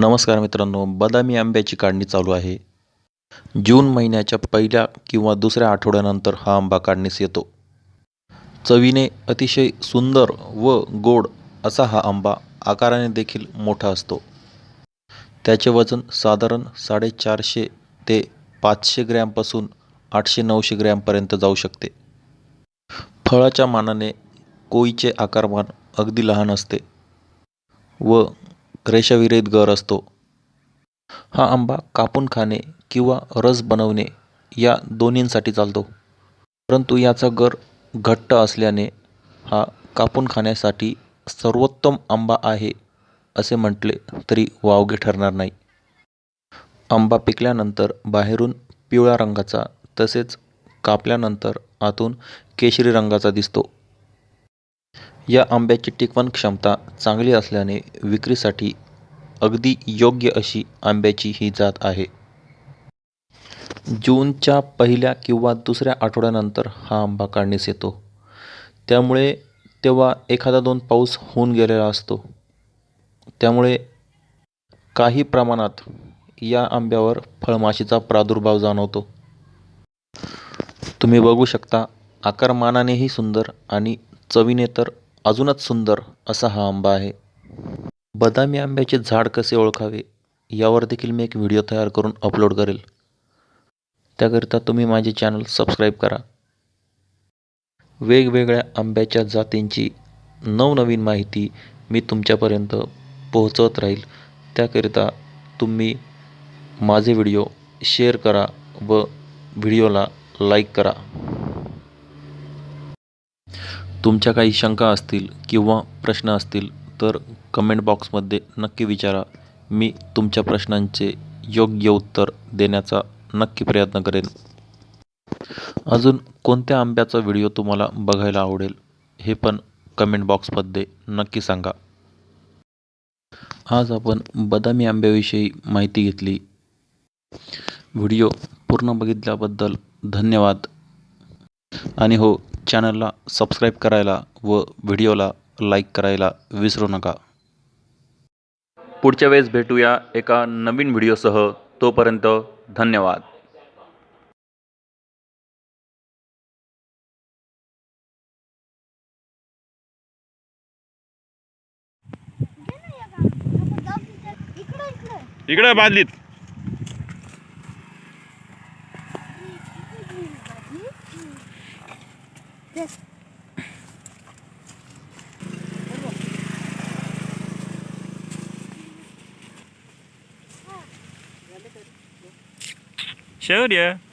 नमस्कार मित्रांनो बदामी आंब्याची काढणी चालू आहे. जून महिन्याच्या पहिल्या किंवा दुसऱ्या आठवड्यानंतर हा आंबा काढणीस येतो. चवीने अतिशय सुंदर व गोड असा हा आंबा आकाराने देखील मोठा असतो. त्याचे वजन साधारण साडेचारशे ते पाचशे ग्रॅमपासून आठशे नऊशे ग्रॅमपर्यंत जाऊ शकते. फळाच्या मानाने कोईचे आकारमान अगदी लहान असते व रेषाविरहित गर असतो. हा आंबा कापून खाणे किंवा रस बनवणे या दोन्हींसाठी चालतो. परंतु याचा गर घट्ट असल्याने हा कापून खाण्यासाठी सर्वोत्तम आंबा आहे असे म्हटले तरी वावगे ठरणार नाही. आंबा पिकल्यानंतर बाहेरून पिवळ्या रंगाचा तसेच कापल्यानंतर आतून केशरी रंगाचा दिसतो. या आंब्याची टिकवण क्षमता चांगली असल्याने विक्रीसाठी अगदी योग्य अशी आंब्याची ही जात आहे. जूनच्या पहिल्या किंवा दुसऱ्या आठवड्यानंतर हा आंबा काढणीस येतो. त्यामुळे तेव्हा एखादा दोन पाऊस होऊन गेलेला असतो. त्यामुळे काही प्रमाणात या आंब्यावर फळमाशीचा प्रादुर्भाव जाणवतो. तुम्ही बघू शकता आकारमानानेही सुंदर आणि चवीने तर अजूनच सुंदर असा हा आंबा आहे. बदामी आंब्याचे झाड कसे ओळखावे यावर देखील मी एक व्हिडिओ तयार करून अपलोड करेल. त्याकरिता तुम्ही माझे चॅनल सबस्क्राईब करा. वेगवेगळ्या आंब्याच्या जातींची नवनवीन माहिती मी तुमच्यापर्यंत पोहोचवत राहील. त्याकरिता तुम्ही माझे व्हिडिओ शेअर करा व व्हिडिओला लाईक करा. तुमच्या काही शंका असतील किंवा प्रश्न असतील तर कमेंट बॉक्समध्ये नक्की विचारा. मी तुमच्या प्रश्नांचे योग्य उत्तर देण्याचा नक्की प्रयत्न करेन. अजून कोणत्या आंब्याचा व्हिडिओ तुम्हाला बघायला आवडेल हे पण कमेंट बॉक्समध्ये नक्की सांगा. आज आपण बदामी आंब्याविषयी माहिती घेतली. व्हिडिओ पूर्ण बघितल्याबद्दल धन्यवाद. आणि हो चॅनलला सबस्क्राईब करायला व व्हिडिओला लाईक करायला विसरू नका. पुढच्या वेळेस भेटूया एका नवीन व्हिडिओसह. तोपर्यंत धन्यवाद. इकडं इकडं इकडे बादलीत शहर या